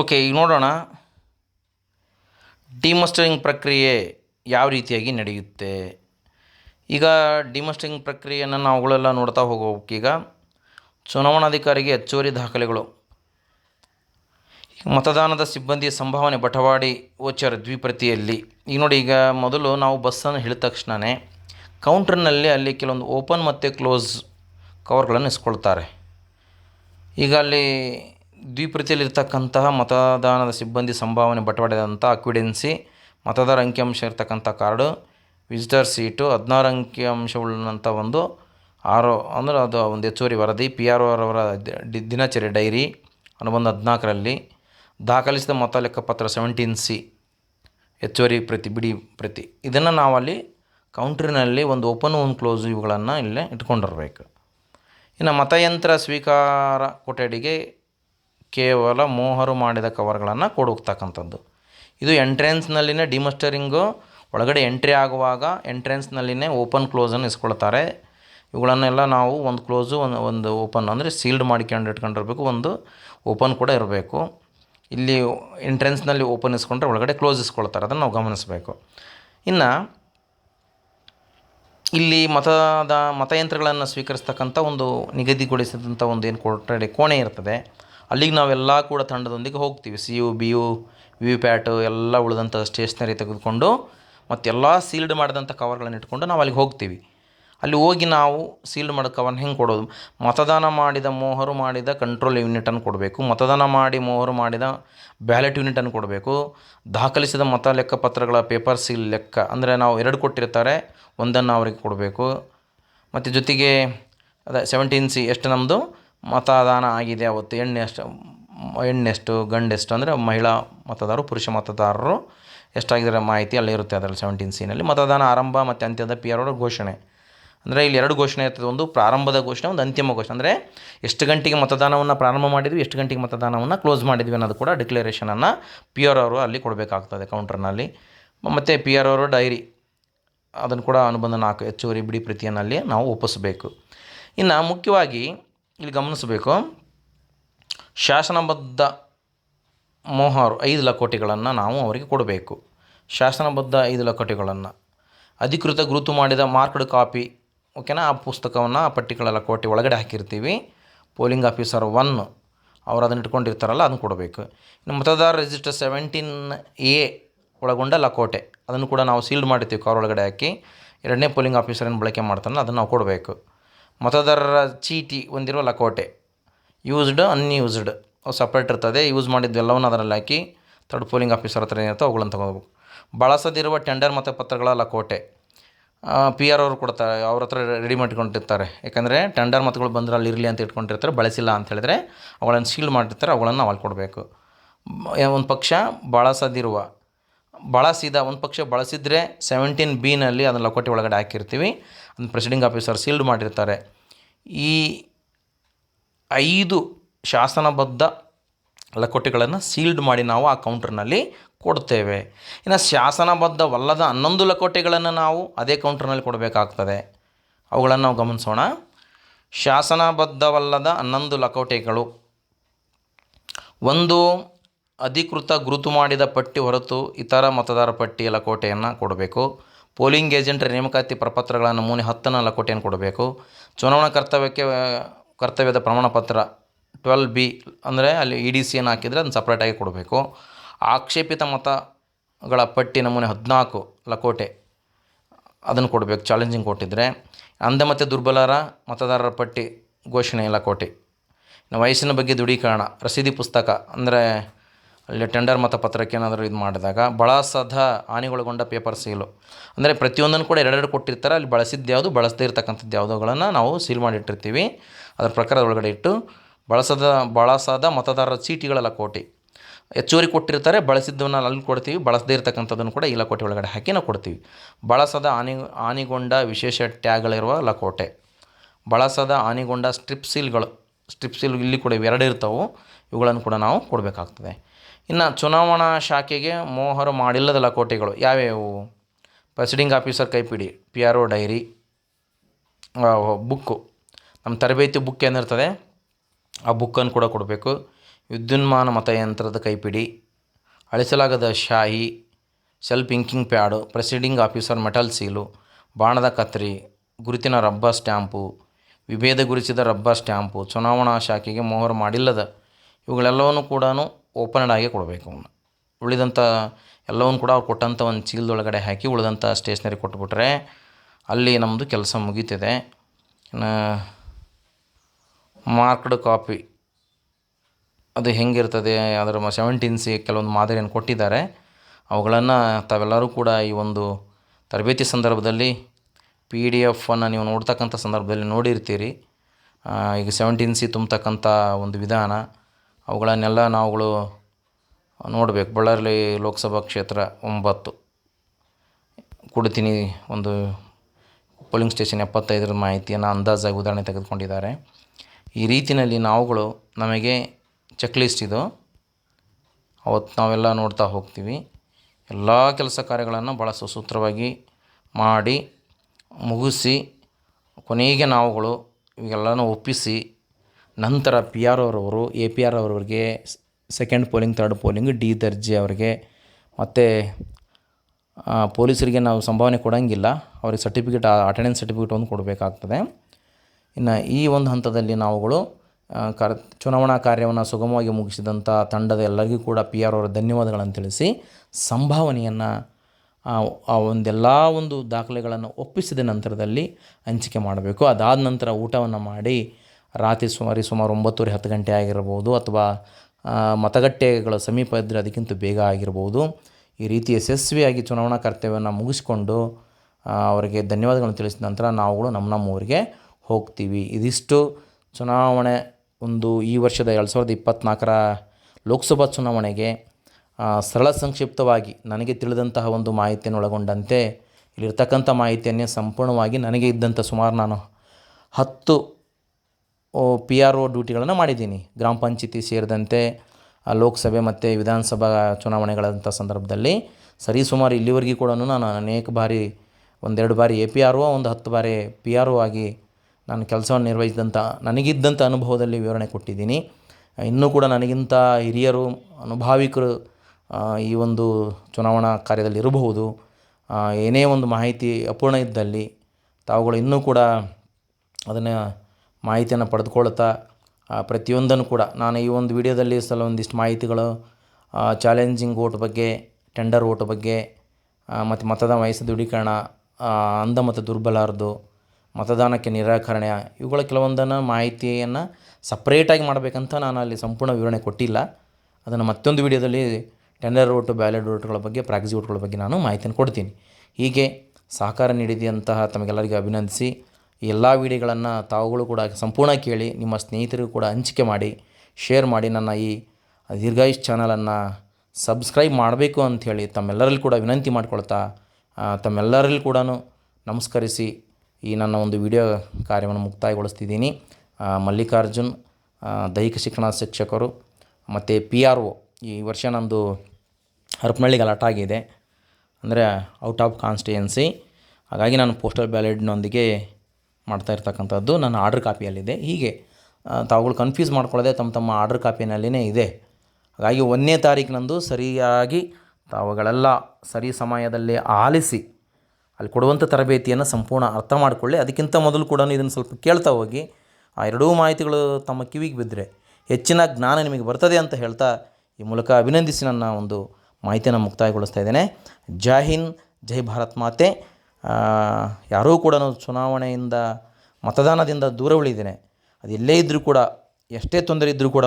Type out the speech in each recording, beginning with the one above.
Okay ಈಗ ನೋಡೋಣ. Demustering ಪ್ರಕ್ರಿಯೆ ಯಾವ ರೀತಿಯಾಗಿ ನಡೆಯುತ್ತೆ? ಈಗ ಡಿಮಸ್ಟರಿಂಗ್ ಪ್ರಕ್ರಿಯೆಯನ್ನು ನಾವುಗಳೆಲ್ಲ ನೋಡ್ತಾ ಹೋಗೋಕ್ಕೀಗ ಚುನಾವಣಾಧಿಕಾರಿಗೆ ಹೆಚ್ಚುವರಿ ದಾಖಲೆಗಳು. ಮತದಾನದ ಸಿಬ್ಬಂದಿಯ ಸಂಭಾವನೆ ಬಟವಾಡಿ ಓಚರ್ ದ್ವಿಪ್ರತಿಯಲ್ಲಿ. ಈಗ ನೋಡಿ, ಈಗ ಮೊದಲು ನಾವು ಬಸ್ಸನ್ನು ಹೇಳಿದ ತಕ್ಷಣವೇ ಕೌಂಟ್ರ್ನಲ್ಲಿ ಅಲ್ಲಿ ಕೆಲವೊಂದು ಓಪನ್ ಮತ್ತು ಕ್ಲೋಸ್ ಕವರ್ಗಳನ್ನು ಇಸ್ಕೊಳ್ತಾರೆ. ಈಗ ಅಲ್ಲಿ ದ್ವಿಪ್ರತಿಯಲ್ಲಿರ್ತಕ್ಕಂತಹ ಮತದಾನದ ಸಿಬ್ಬಂದಿ ಸಂಭಾವನೆ ಬಟವಾಡೆದಂಥ ಅಕ್ವಿಡೆನ್ಸಿ, ಮತದಾರ ಅಂಕಿಅಂಶ ಇರ್ತಕ್ಕಂಥ ಕಾರ್ಡು, ವಿಸಿಟರ್ ಸೀಟು, ಹದಿನಾರು ಅಂಕಿಅಂಶವುಳ್ಳಂಥ ಒಂದು ಆರು, ಅಂದ್ರೆ ಅದು ಒಂದು ಹೆಚ್ಚುವರಿ ವರದಿ, ಪಿ ಆರ್ ಡಿ ದಿನಚರಿ ಡೈರಿ, ಅನುಬಂಧ ಹದಿನಾಲ್ಕರಲ್ಲಿ, ದಾಖಲಿಸಿದ ಮತ ಲೆಕ್ಕಪತ್ರ ಸೆವೆಂಟೀನ್ ಸಿ, ಹೆಚ್ಚುವರಿ ಪ್ರತಿ, ಬಿಡಿ ಪ್ರತಿ. ಇದನ್ನು ನಾವಲ್ಲಿ ಕೌಂಟ್ರಿನಲ್ಲಿ ಒಂದು ಓಪನ್ ಒಂದು ಕ್ಲೋಸ್ ಇವುಗಳನ್ನು ಇಲ್ಲೇ ಇಟ್ಕೊಂಡಿರ್ಬೇಕು. ಇನ್ನು ಮತಯಂತ್ರ ಸ್ವೀಕಾರ ಕೊಠಡಿಗೆ ಕೇವಲ ಮೋಹರು ಮಾಡಿದ ಕವರ್ಗಳನ್ನು ಕೊಡೋಗ್ತಕ್ಕಂಥದ್ದು. ಇದು ಎಂಟ್ರೆನ್ಸ್ನಲ್ಲಿನೇ ಡಿಮಸ್ಟರಿಂಗು, ಒಳಗಡೆ ಎಂಟ್ರಿ ಆಗುವಾಗ ಎಂಟ್ರೆನ್ಸ್ನಲ್ಲಿನೇ ಓಪನ್ ಕ್ಲೋಸನ್ನು ಇಸ್ಕೊಳ್ತಾರೆ. ಇವುಗಳನ್ನೆಲ್ಲ ನಾವು ಒಂದು ಕ್ಲೋಸು, ಒಂದು ಒಂದು ಓಪನ್ ಅಂದರೆ ಸೀಲ್ಡ್ ಮಾಡ್ಕೊಂಡು ಇಟ್ಕೊಂಡಿರಬೇಕು ಒಂದು ಓಪನ್ ಕೂಡ ಇರಬೇಕು. ಇಲ್ಲಿ ಎಂಟ್ರೆನ್ಸ್ನಲ್ಲಿ ಓಪನ್ ಇಸ್ಕೊಂಡ್ರೆ ಒಳಗಡೆ ಕ್ಲೋಸ್ ಇಸ್ಕೊಳ್ತಾರೆ, ಅದನ್ನು ನಾವು ಗಮನಿಸಬೇಕು. ಇನ್ನು ಇಲ್ಲಿ ಮತದ ಮತಯಂತ್ರಗಳನ್ನು ಸ್ವೀಕರಿಸ್ತಕ್ಕಂಥ ಒಂದು ನಿಗದಿಗೊಳಿಸಿದಂಥ ಒಂದು ಏನು ಕೊಠಡಿ ಕೋಣೆ ಇರ್ತದೆ. ಅಲ್ಲಿಗೆ ನಾವೆಲ್ಲ ಕೂಡ ತಂಡದೊಂದಿಗೆ ಹೋಗ್ತೀವಿ. C U B U V pat ಎಲ್ಲ ಉಳಿದಂಥ ಸ್ಟೇಷ್ನರಿ ತೆಗೆದುಕೊಂಡು ಮತ್ತೆಲ್ಲ ಸೀಲ್ಡ್ ಮಾಡಿದಂಥ ಕವರ್ಗಳನ್ನು ಇಟ್ಕೊಂಡು ನಾವು ಅಲ್ಲಿಗೆ ಹೋಗ್ತೀವಿ. ಅಲ್ಲಿ ಹೋಗಿ ನಾವು ಸೀಲ್ಡ್ ಮಾಡೋ ಕವರ್ನ ಹೆಂಗೆ ಕೊಡೋದು? ಮತದಾನ ಮಾಡಿದ ಮೋಹರು ಮಾಡಿದ ಕಂಟ್ರೋಲ್ ಯೂನಿಟನ್ನು ಕೊಡಬೇಕು. ಮತದಾನ ಮಾಡಿ ಮೋಹರು ಮಾಡಿದ ಬ್ಯಾಲೆಟ್ ಯೂನಿಟನ್ನು ಕೊಡಬೇಕು. ದಾಖಲಿಸಿದ ಮತ ಲೆಕ್ಕಪತ್ರಗಳ ಪೇಪರ್ ಸೀಲ್ ಲೆಕ್ಕ ಅಂದರೆ ನಾವು ಎರಡು ಕೊಟ್ಟಿರ್ತಾರೆ. ಒಂದನ್ನು ಅವರಿಗೆ ಕೊಡಬೇಕು. ಮತ್ತು ಜೊತೆಗೆ ಅದೇ ಸೆವೆಂಟೀನ್ ಸಿ ಎಷ್ಟು ನಮ್ಮದು ಮತದಾನ ಆಗಿದೆ ಅವತ್ತು. ಹೆಣ್ಣು ಎಷ್ಟು ಹೆಣ್ಣೆಷ್ಟು ಗಂಡೆಷ್ಟು ಅಂದರೆ ಮಹಿಳಾ ಮತದಾರರು, ಪುರುಷ ಮತದಾರರು ಎಷ್ಟಾಗಿದ್ದಾರೆ ಮಾಹಿತಿ ಅಲ್ಲಿ ಇರುತ್ತೆ ಅದರಲ್ಲಿ ಸೆವೆಂಟೀನ್ ಸಿನಲ್ಲಿ ಮತದಾನ ಆರಂಭ ಮತ್ತು ಅಂತ್ಯದ ಪಿ ಆರ್ ಘೋಷಣೆ. ಅಂದರೆ ಇಲ್ಲಿ ಎರಡು ಘೋಷಣೆ ಇರ್ತದೆ. ಒಂದು ಪ್ರಾರಂಭದ ಘೋಷಣೆ, ಒಂದು ಅಂತಿಮ ಘೋಷಣೆ. ಅಂದರೆ ಎಷ್ಟು ಗಂಟೆಗೆ ಮತದಾನವನ್ನು ಪ್ರಾರಂಭ ಮಾಡಿದ್ವಿ, ಎಷ್ಟು ಗಂಟೆಗೆ ಮತದಾನವನ್ನು ಕ್ಲೋಸ್ ಮಾಡಿದ್ವಿ ಅನ್ನೋದು ಕೂಡ ಡಿಕ್ಲರೇಷನನ್ನು ಪಿ ಆರ್ ಅವರು ಅಲ್ಲಿ ಕೊಡಬೇಕಾಗ್ತದೆ ಕೌಂಟರ್ನಲ್ಲಿ ಮತ್ತು ಪಿ ಆರ್ ಅವರು ಡೈರಿ ಅದನ್ನು ಕೂಡ ಅನುಬಂಧ ನಾಲ್ಕು ಹೆಚ್ಚುವರಿ ಬಿಡಿ ಪ್ರತಿಯನ್ನು ಅಲ್ಲಿ ನಾವು ಒಪ್ಪಿಸಬೇಕು. ಇನ್ನು ಮುಖ್ಯವಾಗಿ ಇಲ್ಲಿ ಗಮನಿಸಬೇಕು. ಶಾಸನಬದ್ಧ ಮೋಹರು ಐದು ಲಕೋಟೆಗಳನ್ನು ನಾವು ಅವರಿಗೆ ಕೊಡಬೇಕು. ಶಾಸನಬದ್ಧ ಐದು ಲಕೋಟೆಗಳನ್ನು. ಅಧಿಕೃತ ಗುರುತು ಮಾಡಿದ ಮಾರ್ಕ್ಡ್ ಕಾಪಿ, ಓಕೆನಾ, ಆ ಪುಸ್ತಕವನ್ನು, ಆ ಪಟ್ಟಿಗಳ ಲಕೋಟೆ ಒಳಗಡೆ ಹಾಕಿರ್ತೀವಿ. ಪೋಲಿಂಗ್ ಆಫೀಸರ್ ಒನ್, ಅವ್ರು ಅದನ್ನು ಇಟ್ಕೊಂಡಿರ್ತಾರಲ್ಲ, ಅದನ್ನು ಕೊಡಬೇಕು. ಇನ್ನು ಮತದಾರ ರಿಜಿಸ್ಟರ್ ಸೆವೆಂಟೀನ್ ಎ ಒಳಗೊಂಡ ಲಕೋಟೆ, ಅದನ್ನು ಕೂಡ ನಾವು ಸೀಲ್ಡ್ ಮಾಡಿರ್ತೀವಿ ಕಾರ್ ಒಳಗಡೆ ಹಾಕಿ. ಎರಡನೇ ಪೋಲಿಂಗ್ ಆಫೀಸರ್ ಏನು ಬಳಕೆ ಮಾಡ್ತಾನೆ ಅದನ್ನು ನಾವು ಕೊಡಬೇಕು. ಮತದಾರರ ಚೀಟಿ ಹೊಂದಿರುವ ಲಕೋಟೆ. ಯೂಸ್ಡ್ ಅನ್ಯೂಸ್ಡ್ ಅವು ಸಪ್ರೇಟ್ ಇರ್ತದೆ. ಯೂಸ್ ಮಾಡಿದ್ದು ಎಲ್ಲವನ್ನು ಅದರಲ್ಲಿ ಹಾಕಿ ಥರ್ಡ್ ಪೋಲಿಂಗ್ ಆಫೀಸರ್ ಹತ್ರ ಏನಿರ್ತೋ ಅವುಗಳನ್ನು ತಗೋಬೇಕು. ಬಳಸದಿರುವ ಟೆಂಡರ್ ಮತಪತ್ರಗಳ ಲಕೋಟೆ. ಪಿ ಆರ್ ಅವರು ಕೊಡ್ತಾರೆ. ಅವ್ರ ಹತ್ರ ರೆಡಿ ಮಾಡ್ಕೊಂಡಿರ್ತಾರೆ. ಯಾಕಂದರೆ ಟೆಂಡರ್ ಮತಗಳು ಬಂದರೆ ಅಲ್ಲಿ ಇರಲಿ ಅಂತ ಇಟ್ಕೊಂಡಿರ್ತಾರೆ. ಬಳಸಿಲ್ಲ ಅಂತ ಹೇಳಿದ್ರೆ ಅವುಗಳನ್ನು ಸೀಲ್ ಮಾಡಿರ್ತಾರೆ. ಅವುಗಳನ್ನು ನಾವು ಅಲ್ಲಿ ಕೊಡಬೇಕು ಒಂದು ಪಕ್ಷ ಬಳಸದಿರುವ, ಬಳಸಿದ, ಒಂದು ಪಕ್ಷ ಬಳಸಿದರೆ ಸೆವೆಂಟೀನ್ ಬಿನಲ್ಲಿ ಅದನ್ನು ಲಕೋಟೆ ಒಳಗಡೆ ಹಾಕಿರ್ತೀವಿ. ಅದನ್ನು ಪ್ರೆಸಿಡಿಂಗ್ ಆಫೀಸರ್ ಸೀಲ್ಡ್ ಮಾಡಿರ್ತಾರೆ. ಈ ಐದು ಶಾಸನಬದ್ಧ ಲಕೋಟೆಗಳನ್ನು ಸೀಲ್ಡ್ ಮಾಡಿ ನಾವು ಆ ಕೌಂಟರ್ನಲ್ಲಿ ಕೊಡ್ತೇವೆ ಇನ್ನು ಶಾಸನಬದ್ಧವಲ್ಲದ ಹನ್ನೊಂದು ಲಕೋಟೆಗಳನ್ನು ನಾವು ಅದೇ ಕೌಂಟರ್ನಲ್ಲಿ ಕೊಡಬೇಕಾಗ್ತದೆ. ಅವುಗಳನ್ನು ನಾವು ಗಮನಿಸೋಣ. ಶಾಸನಬದ್ಧವಲ್ಲದ ಹನ್ನೊಂದು ಲಕೋಟೆಗಳು. ಒಂದು ಅಧಿಕೃತ ಗುರುತು ಮಾಡಿದ ಪಟ್ಟಿ ಹೊರತು ಇತರ ಮತದಾರ ಪಟ್ಟಿಯ ಲಕೋಟೆಯನ್ನು ಕೊಡಬೇಕು. ಪೋಲಿಂಗ್ ಏಜೆಂಟ್ ನೇಮಕಾತಿ ಪ್ರಪತ್ರಗಳ ನಮೂನೆ ನಾಲ್ಕು ಕೋಟಿಯನ್ನು ಕೊಡಬೇಕು. ಚುನಾವಣಾ ಕರ್ತವ್ಯಕ್ಕೆ, ಕರ್ತವ್ಯದ ಪ್ರಮಾಣಪತ್ರ ಟ್ವೆಲ್ ಬಿ ಅಂದರೆ ಅಲ್ಲಿ ಇ ಡಿ ಸಿಯನ್ನು ಹಾಕಿದರೆ ಅದನ್ನು ಸಪ್ರೇಟಾಗಿ ಕೊಡಬೇಕು. ಆಕ್ಷೇಪಿತ ಮತಗಳ ಪಟ್ಟಿ ನಮೂನೆ ಹದಿನಾಲ್ಕು ಲಕೋಟೆ ಅದನ್ನು ಕೊಡಬೇಕು ಚಾಲೆಂಜಿಂಗ್ ಕೊಟ್ಟಿದ್ದರೆ ಅಂಧ ಮತ್ತು ದುರ್ಬಲರ ಮತದಾರರ ಪಟ್ಟಿ ಘೋಷಣೆ ಲಕೋಟೆ ವಯಸ್ಸಿನ ಬಗ್ಗೆ ದೃಢೀಕರಣ, ರಸೀದಿ ಪುಸ್ತಕ ಅಂದರೆ ಅಲ್ಲಿ ಟೆಂಡರ್ ಮತಪತ್ರಕ್ಕೆ ಏನಾದರೂ ಇದು ಮಾಡಿದಾಗ ಬಳಸದ ಹಾನಿಗೊಳಗೊಂಡ ಪೇಪರ್ ಸೀಲು ಅಂದರೆ ಪ್ರತಿಯೊಂದನ್ನು ಕೂಡ ಎರಡೆರಡು ಕೊಟ್ಟಿರ್ತಾರೆ, ಅಲ್ಲಿ ಬಳಸಿದ್ದು ಯಾವುದು, ಬಳಸದೇ ಇರತಕ್ಕಂಥದ್ದು ಯಾವುದೋಗಳನ್ನು ನಾವು ಸೀಲ್ ಮಾಡಿಟ್ಟಿರ್ತೀವಿ. ಅದರ ಪ್ರಕಾರ ಒಳಗಡೆ ಇಟ್ಟು ಬಳಸದ ಬಳಸದ ಮತದಾರರ ಚೀಟಿಗಳ ಲಕೋಟೆ ಹೆಚ್ಚುವರಿ ಕೊಟ್ಟಿರ್ತಾರೆ, ಬಳಸಿದ್ದನ್ನು ಅಲ್ಲಿ ಕೊಡ್ತೀವಿ, ಬಳಸದೇ ಇರತಕ್ಕಂಥದ್ದನ್ನು ಕೂಡ ಈ ಲಕೋಟೆ ಒಳಗಡೆ ಹಾಕಿ ಕೊಡ್ತೀವಿ. ಬಳಸದ ಹಾನಿ, ಹಾನಿಗೊಂಡ ವಿಶೇಷ ಟ್ಯಾಗ್ಗಳಿರುವ ಲಕೋಟೆ. ಬಳಸದ ಹಾನಿಗೊಂಡ ಸ್ಟ್ರಿಪ್ ಸೀಲ್ಗಳು ಸ್ಟ್ರಿಪ್ ಸೀಲ್ ಇಲ್ಲಿ ಕೂಡ ಇವೆರಡು ಇರ್ತಾವೆ, ಇವುಗಳನ್ನು ಕೂಡ ನಾವು ಕೊಡಬೇಕಾಗ್ತದೆ. ಇನ್ನು ಚುನಾವಣಾ ಶಾಖೆಗೆ ಮೋಹರು ಮಾಡಿಲ್ಲದ ಲಕೋಟೆಗಳು ಯಾವ್ಯಾವು? ಪ್ರೆಸಿಡಿಂಗ್ ಆಫೀಸರ್ ಕೈಪಿಡಿ P R O diary book ನಮ್ಮ ತರಬೇತಿ ಬುಕ್ ಏನಿರ್ತದೆ, ಆ ಬುಕ್ಕನ್ನು ಕೂಡ ಕೊಡಬೇಕು. ವಿದ್ಯುನ್ಮಾನ ಮತಯಂತ್ರದ ಕೈಪಿಡಿ, ಅಳಿಸಲಾಗದ ಶಾಯಿ self inking pad presiding officer metal seal ಬಾಣದ ಕತ್ರಿ, ಗುರುತಿನ ರಬ್ಬರ್ ಸ್ಟ್ಯಾಂಪು ವಿಭೇದಗೊಳಿಸಿದ ರಬ್ಬರ್ ಸ್ಟ್ಯಾಂಪು ಚುನಾವಣಾ ಶಾಖೆಗೆ ಮೋಹರು ಮಾಡಿಲ್ಲದ ಇವುಗಳೆಲ್ಲವನ್ನು ಕೂಡ ಓಪನ್ಡ್ ಆಗಿ ಕೊಡಬೇಕು ಅವನ್ನ ಉಳಿದಂಥ ಎಲ್ಲವನ್ನು ಕೂಡ ಅವ್ರು ಕೊಟ್ಟಂಥ ಒಂದು ಚೀಲದೊಳಗಡೆ ಹಾಕಿ ಉಳಿದಂಥ ಸ್ಟೇಷ್ನರಿ ಕೊಟ್ಬಿಟ್ರೆ ಅಲ್ಲಿ ನಮ್ಮದು ಕೆಲಸ ಮುಗೀತಿದೆ. ಮಾರ್ಕ್ಡ್ ಕಾಪಿ ಅದು ಹೆಂಗಿರ್ತದೆ, ಅದರ ಸೆವೆಂಟೀನ್ ಸಿ ಕೆಲವೊಂದು ಮಾದರಿಯನ್ನು ಕೊಟ್ಟಿದ್ದಾರೆ. ಅವುಗಳನ್ನು ತಾವೆಲ್ಲರೂ ಕೂಡ ಈ ಒಂದು ತರಬೇತಿ ಸಂದರ್ಭದಲ್ಲಿ ಪಿ ಡಿ ಎಫನ್ನು ನೀವು ನೋಡ್ತಕ್ಕಂಥ ಸಂದರ್ಭದಲ್ಲಿ ನೋಡಿರ್ತೀರಿ. ಈಗ ಸೆವೆಂಟೀನ್ ಸಿ ತುಂಬತಕ್ಕಂಥ ಒಂದು ವಿಧಾನ. ಅವುಗಳನ್ನೆಲ್ಲ ನಾವುಗಳು ನೋಡಬೇಕು. ಬಳ್ಳಾರಿ ಲೋಕಸಭಾ ಕ್ಷೇತ್ರ ಒಂಬತ್ತು. ಕುಡ್ತೀನಿ ಒಂದು ಪೋಲಿಂಗ್ ಸ್ಟೇಷನ್ ಎಪ್ಪತ್ತೈದರ ಮಾಹಿತಿಯನ್ನು ಅಂದಾಜಾಗಿ ಉದಾಹರಣೆ ತೆಗೆದುಕೊಂಡಿದ್ದಾರೆ. ಈ ರೀತಿಯಲ್ಲಿ ನಾವುಗಳು ನಮಗೆ ಚೆಕ್ ಲಿಸ್ಟ್ ಇದು. ಅವತ್ತು ನಾವೆಲ್ಲ ನೋಡ್ತಾ ಹೋಗ್ತೀವಿ. ಎಲ್ಲ ಕೆಲಸ ಕಾರ್ಯಗಳನ್ನು ಭಾಳ ಸುಸೂತ್ರವಾಗಿ ಮಾಡಿ ಮುಗಿಸಿ ಕೊನೆಗೆ ನಾವುಗಳು ಇವೆಲ್ಲನೂ ಒಪ್ಪಿಸಿ ನಂತರ ಪಿ ಆರ್ ಅವರವರು A P R ಅವರವ್ರಿಗೆ second polling third polling D ದರ್ಜೆ ಅವರಿಗೆ, ಮತ್ತು ಪೊಲೀಸರಿಗೆ ನಾವು ಸಂಭಾವನೆ ಕೊಡೋಂಗಿಲ್ಲ. ಅವ್ರಿಗೆ ಸರ್ಟಿಫಿಕೇಟ್ ಅಟೆಂಡೆನ್ಸ್ ಸರ್ಟಿಫಿಕೇಟ್ ಒಂದು ಕೊಡಬೇಕಾಗ್ತದೆ. ಇನ್ನು ಈ ಒಂದು ಹಂತದಲ್ಲಿ ನಾವುಗಳು ಕರ್, ಚುನಾವಣಾ ಕಾರ್ಯವನ್ನು ಸುಗಮವಾಗಿ ಮುಗಿಸಿದಂಥ ತಂಡದ ಎಲ್ಲರಿಗೂ ಕೂಡ ಪಿ ಆರ್ ಅವರ ಧನ್ಯವಾದಗಳನ್ನು ತಿಳಿಸಿ, ಸಂಭಾವನೆಯನ್ನು ಆ ಒಂದೆಲ್ಲ ಒಂದು ದಾಖಲೆಗಳನ್ನು ಒಪ್ಪಿಸಿದ ನಂತರದಲ್ಲಿ ಹಂಚಿಕೆ ಮಾಡಬೇಕು. ಅದಾದ ನಂತರ ಊಟವನ್ನು ಮಾಡಿ ರಾತ್ರಿ ಸುಮಾರು ಸುಮಾರು ಒಂಬತ್ತುವರೆ, ಹತ್ತು ಗಂಟೆ ಆಗಿರ್ಬೋದು ಅಥವಾ ಮತಗಟ್ಟೆಗಳ ಸಮೀಪ ಇದ್ದರೆ ಅದಕ್ಕಿಂತ ಬೇಗ ಆಗಿರ್ಬೋದು. ಈ ರೀತಿ ಯಶಸ್ವಿಯಾಗಿ ಚುನಾವಣಾ ಕರ್ತವ್ಯವನ್ನು ಮುಗಿಸ್ಕೊಂಡು ಅವರಿಗೆ ಧನ್ಯವಾದಗಳನ್ನು ತಿಳಿಸಿದ ನಂತರ ನಾವುಗಳು ನಮ್ಮ ನಮ್ಮ ಊರಿಗೆ ಹೋಗ್ತೀವಿ. ಇದಿಷ್ಟು ಚುನಾವಣೆ ಒಂದು ಈ ವರ್ಷದ ಎರಡು ಸಾವಿರದ ಇಪ್ಪತ್ತ್ನಾಲ್ಕರ ಲೋಕಸಭಾ ಚುನಾವಣೆಗೆ ಸರಳ ಸಂಕ್ಷಿಪ್ತವಾಗಿ ನನಗೆ ತಿಳಿದಂತಹ ಒಂದು ಮಾಹಿತಿಯನ್ನು ಒಳಗೊಂಡಂತೆ, ಇಲ್ಲಿರ್ತಕ್ಕಂಥ ಮಾಹಿತಿಯನ್ನೇ ಸಂಪೂರ್ಣವಾಗಿ ನನಗೆ ಇದ್ದಂಥ ಸುಮಾರು ನಾನು ಹತ್ತು ಪಿ ಆರ್ ಒ ಡ್ಯೂಟಿಗಳನ್ನು ಮಾಡಿದ್ದೀನಿ. ಗ್ರಾಮ ಪಂಚಾಯಿತಿ ಸೇರಿದಂತೆ ಲೋಕಸಭೆ ಮತ್ತು ವಿಧಾನಸಭಾ ಚುನಾವಣೆಗಳಂಥ ಸಂದರ್ಭದಲ್ಲಿ ಸರಿಸುಮಾರು ಇಲ್ಲಿವರೆಗೂ ಕೂಡ ನಾನು ಅನೇಕ ಬಾರಿ, ಒಂದೆರಡು ಬಾರಿ ಎ ಪಿ ಆರ್ ಒ ಒಂದು ಹತ್ತು ಬಾರಿ ಪಿ ಆರ್ ಒ ಆಗಿ ನಾನು ಕೆಲಸವನ್ನು ನಿರ್ವಹಿಸಿದಂಥ ನನಗಿದ್ದಂಥ ಅನುಭವದಲ್ಲಿ ವಿವರಣೆ ಕೊಟ್ಟಿದ್ದೀನಿ. ಇನ್ನೂ ಕೂಡ ನನಗಿಂತ ಹಿರಿಯರು, ಅನುಭಾವಿಕರು ಈ ಒಂದು ಚುನಾವಣಾ ಕಾರ್ಯದಲ್ಲಿ ಇರಬಹುದು. ಏನೇ ಒಂದು ಮಾಹಿತಿ ಅಪೂರ್ಣ ಇದ್ದಲ್ಲಿ ತಾವುಗಳು ಇನ್ನೂ ಕೂಡ ಅದನ್ನು ಮಾಹಿತಿಯನ್ನು ಪಡೆದುಕೊಳ್ತಾ ಪ್ರತಿಯೊಂದನ್ನು ಕೂಡ. ನಾನು ಈ ಒಂದು ವಿಡಿಯೋದಲ್ಲಿ ಸಲ ಒಂದಿಷ್ಟು ಮಾಹಿತಿಗಳು ಚಾಲೆಂಜಿಂಗ್ ಓಟ್ ಬಗ್ಗೆ ಟೆಂಡರ್ ಓಟ್ ಬಗ್ಗೆ ಮತ್ತು ಮತದಾನ ವಯಸ್ಸು ದೃಢೀಕರಣ ಅಂಧ ಮತ್ತು ದುರ್ಬಲಾರದು ಮತದಾನಕ್ಕೆ ನಿರಾಕರಣೆ, ಇವುಗಳ ಕೆಲವೊಂದನ್ನು ಮಾಹಿತಿಯನ್ನು ಸಪ್ರೇಟಾಗಿ ಮಾಡಬೇಕಂತ ನಾನು ಅಲ್ಲಿ ಸಂಪೂರ್ಣ ವಿವರಣೆ ಕೊಟ್ಟಿಲ್ಲ. ಅದನ್ನು ಮತ್ತೊಂದು ವಿಡಿಯೋದಲ್ಲಿ ಟೆಂಡರ್ ಓಟು ಬ್ಯಾಲೆಟ್ ಓಟ್ಗಳ ಬಗ್ಗೆ, ಪ್ರಾಕ್ಸಿ ಓಟ್ಗಳ ಬಗ್ಗೆ ನಾನು ಮಾಹಿತಿಯನ್ನು ಕೊಡ್ತೀನಿ. ಹೀಗೆ ಸಹಕಾರ ನೀಡಿದಂತಹ ತಮಗೆಲ್ಲರಿಗೂ ಅಭಿನಂದಿಸಿ. ಎಲ್ಲ ವಿಡಿಯೋಗಳನ್ನು ತಾವುಗಳು ಕೂಡ ಸಂಪೂರ್ಣ ಕೇಳಿ, ನಿಮ್ಮ ಸ್ನೇಹಿತರಿಗೂ ಕೂಡ ಹಂಚಿಕೆ ಮಾಡಿ ಶೇರ್ ಮಾಡಿ ನನ್ನ ಈ ದೀರ್ಘಾಯುಷ್ ಚಾನಲನ್ನು ಸಬ್ಸ್ಕ್ರೈಬ್ ಮಾಡಬೇಕು ಅಂಥೇಳಿ ತಮ್ಮೆಲ್ಲರಲ್ಲಿ ಕೂಡ ವಿನಂತಿ ಮಾಡಿಕೊಳ್ತಾ ತಮ್ಮೆಲ್ಲರಲ್ಲಿ ಕೂಡ ನಮಸ್ಕರಿಸಿ ಈ ನನ್ನ ಒಂದು ವಿಡಿಯೋ ಕಾರ್ಯವನ್ನು ಮುಕ್ತಾಯಗೊಳಿಸ್ತಿದ್ದೀನಿ. ಮಲ್ಲಿಕಾರ್ಜುನ್ ದೈಹಿಕ ಶಿಕ್ಷಣ ಶಿಕ್ಷಕರು, ಮತ್ತು ಪಿ ಆರ್ ಒ ಈ ವರ್ಷ ನಮ್ಮದು ಹರಪನಹಳ್ಳಿ ಗಲಾಟ ಆಗಿದೆ. ಅಂದರೆ ಔಟ್ ಆಫ್ ಕಾನ್ಸ್ಟಿಯೆನ್ಸಿ ಹಾಗಾಗಿ ನಾನು ಪೋಸ್ಟಲ್ ಬ್ಯಾಲೆಟ್ನೊಂದಿಗೆ ಮಾಡ್ತಾ ಇರ್ತಕ್ಕಂಥದ್ದು ನನ್ನ ಆರ್ಡ್ರ್ ಕಾಪಿಯಲ್ಲಿದೆ. ಹೀಗೆ ತಾವುಗಳು ಕನ್ಫ್ಯೂಸ್ ಮಾಡ್ಕೊಳ್ಳದೆ ತಮ್ಮ ತಮ್ಮ ಆರ್ಡ್ರ್ ಕಾಪಿನಲ್ಲಿಯೇ ಇದೆ. ಹಾಗಾಗಿ ಒಂದನೇ ತಾರೀಕಿನಂದು ಸರಿಯಾಗಿ ತಾವುಗಳೆಲ್ಲ ಸರಿ ಸಮಯದಲ್ಲಿ ಆಲಿಸಿ, ಅಲ್ಲಿ ಕೊಡುವಂಥ ತರಬೇತಿಯನ್ನು ಸಂಪೂರ್ಣ ಅರ್ಥ ಮಾಡಿಕೊಳ್ಳಿ. ಅದಕ್ಕಿಂತ ಮೊದಲು ಕೂಡ ಇದನ್ನು ಸ್ವಲ್ಪ ಕೇಳ್ತಾ ಹೋಗಿ, ಆ ಎರಡೂ ಮಾಹಿತಿಗಳು ತಮ್ಮ ಕಿವಿಗೆ ಬಿದ್ದರೆ ಹೆಚ್ಚಿನ ಜ್ಞಾನ ನಿಮಗೆ ಬರ್ತದೆ ಅಂತ ಹೇಳ್ತಾ ಈ ಮೂಲಕ ಅಭಿನಂದಿಸಿ ನನ್ನ ಒಂದು ಮಾಹಿತಿಯನ್ನು ಮುಕ್ತಾಯಗೊಳಿಸ್ತಾ ಇದ್ದೇನೆ. ಜೈ ಹಿಂದ್, ಜೈ ಭಾರತ್ ಮಾತೆ. ಯಾರೂ ಕೂಡ ಚುನಾವಣೆಯಿಂದ ಮತದಾನದಿಂದ ದೂರ ಉಳಿದೇನೆ ಅದು ಎಲ್ಲೇ ಇದ್ದರೂ ಕೂಡ, ಎಷ್ಟೇ ತೊಂದರೆ ಇದ್ದರೂ ಕೂಡ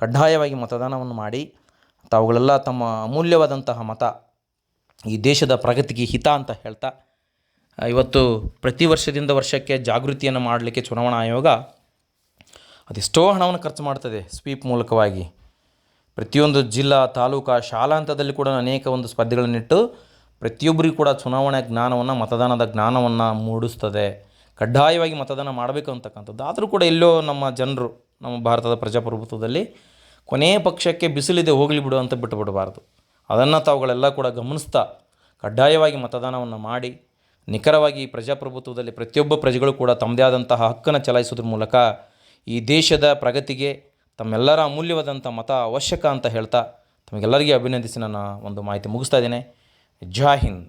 ಕಡ್ಡಾಯವಾಗಿ ಮತದಾನವನ್ನು ಮಾಡಿ, ತಾವುಗಳೆಲ್ಲ ತಮ್ಮ ಅಮೂಲ್ಯವಾದಂತಹ ಮತ ಈ ದೇಶದ ಪ್ರಗತಿಗೆ ಹಿತ ಅಂತ ಹೇಳ್ತಾ ಇವತ್ತು ಪ್ರತಿ ವರ್ಷದಿಂದ ವರ್ಷಕ್ಕೆ ಜಾಗೃತಿಯನ್ನು ಮಾಡಲಿಕ್ಕೆ ಚುನಾವಣಾ ಆಯೋಗ ಅದೆಷ್ಟೋ ಹಣವನ್ನು ಖರ್ಚು ಮಾಡ್ತದೆ ಸ್ವೀಪ್ ಮೂಲಕವಾಗಿ. ಪ್ರತಿಯೊಂದು ಜಿಲ್ಲಾ, ತಾಲೂಕಾ, ಶಾಲಾ ಹಂತದಲ್ಲಿ ಕೂಡ ಅನೇಕ ಒಂದು ಸ್ಪರ್ಧೆಗಳನ್ನಿಟ್ಟು ಪ್ರತಿಯೊಬ್ಬರಿಗೂ ಕೂಡ ಚುನಾವಣೆ ಜ್ಞಾನವನ್ನು, ಮತದಾನದ ಜ್ಞಾನವನ್ನು ಮೂಡಿಸ್ತದೆ. ಕಡ್ಡಾಯವಾಗಿ ಮತದಾನ ಮಾಡಬೇಕು ಅಂತಕ್ಕಂಥದ್ದು. ಆದರೂ ಕೂಡ ಎಲ್ಲೋ ನಮ್ಮ ಜನರು, ನಮ್ಮ ಭಾರತದ ಪ್ರಜಾಪ್ರಭುತ್ವದಲ್ಲಿ ಕೊನೆಯ ಪಕ್ಷಕ್ಕೆ ಬಿಸಿಲಿದೆ, ಹೋಗಲಿ ಬಿಡು ಅಂತ ಬಿಟ್ಟು ಬಿಡಬಾರ್ದು ಅದನ್ನು ತಾವುಗಳೆಲ್ಲ ಕೂಡ ಗಮನಿಸ್ತಾ ಕಡ್ಡಾಯವಾಗಿ ಮತದಾನವನ್ನು ಮಾಡಿ, ನಿಖರವಾಗಿ ಪ್ರಜಾಪ್ರಭುತ್ವದಲ್ಲಿ ಪ್ರತಿಯೊಬ್ಬ ಪ್ರಜೆಗಳು ಕೂಡ ತಮ್ಮದೇ ಆದಂತಹ ಹಕ್ಕನ್ನು ಚಲಾಯಿಸೋದ್ರ ಮೂಲಕ ಈ ದೇಶದ ಪ್ರಗತಿಗೆ ತಮ್ಮೆಲ್ಲರ ಅಮೂಲ್ಯವಾದಂಥ ಮತ ಅವಶ್ಯಕ ಅಂತ ಹೇಳ್ತಾ ತಮಗೆಲ್ಲರಿಗೆ ಅಭಿನಂದಿಸಿ ನನ್ನ ಒಂದು ಮಾಹಿತಿ ಮುಗಿಸ್ತಾ ಇದ್ದೇನೆ. ಜೈ ಹಿಂದ್